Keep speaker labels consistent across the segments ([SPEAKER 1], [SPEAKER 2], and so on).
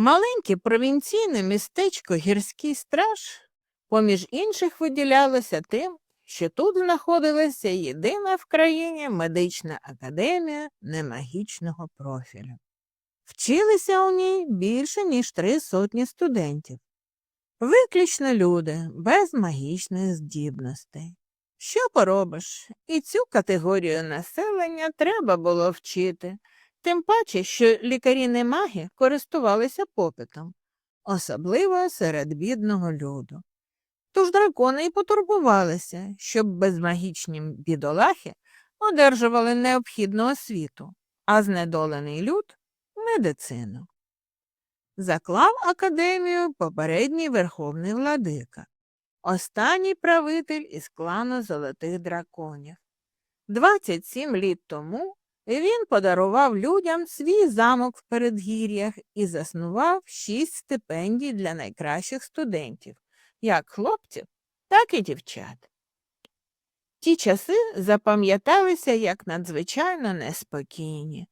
[SPEAKER 1] Маленьке провінційне містечко Гірський страж поміж інших виділялося тим, що тут знаходилася єдина в країні медична академія немагічного профілю. Вчилися у ній більше, ніж три сотні студентів. Виключно люди без магічних здібностей. Що поробиш? І цю категорію населення треба було вчити, тим паче, що лікарі-немаги користувалися попитом, особливо серед бідного люду. Тож дракони й потурбувалися, щоб безмагічні бідолахи одержували необхідну освіту, а знедолений люд медицину. Заклав академію попередній верховний владика, останній правитель із клану золотих драконів. 27 літ тому він подарував людям свій замок в передгір'ях і заснував шість стипендій для найкращих студентів, як хлопців, так і дівчат. Ті часи запам'яталися як надзвичайно неспокійні.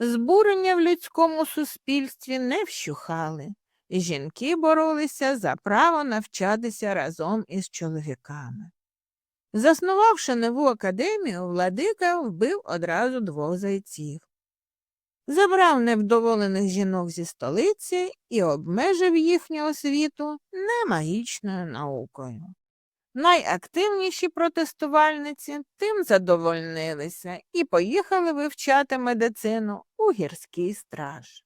[SPEAKER 1] Збурення в людському суспільстві не вщухали. Жінки боролися за право навчатися разом із чоловіками. Заснувавши нову академію, владика вбив одразу двох зайців. Забрав невдоволених жінок зі столиці і обмежив їхню освіту немагічною наукою. Найактивніші протестувальниці тим задовольнилися і поїхали вивчати медицину у гірський страж.